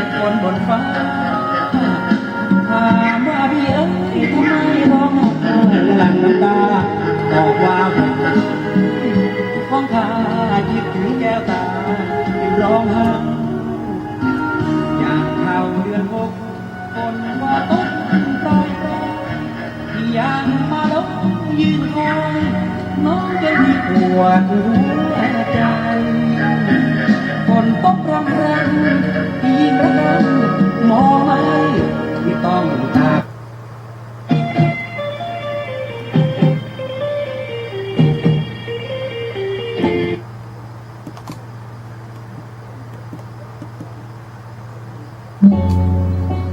ยงคนบนฟ้าถามว่าพี่เอ๋ยทำไมร้องไห้หลั่งน้ำตาบอกว่าห้องข้าคิดถึงแก้วตาที่ร้องไห้อยากเข้าเดือนหกคนว่าต้องปล่อยแรงที่ยังมาลบยืนคอยน้องจะมีปวดหัว ต้องตากเ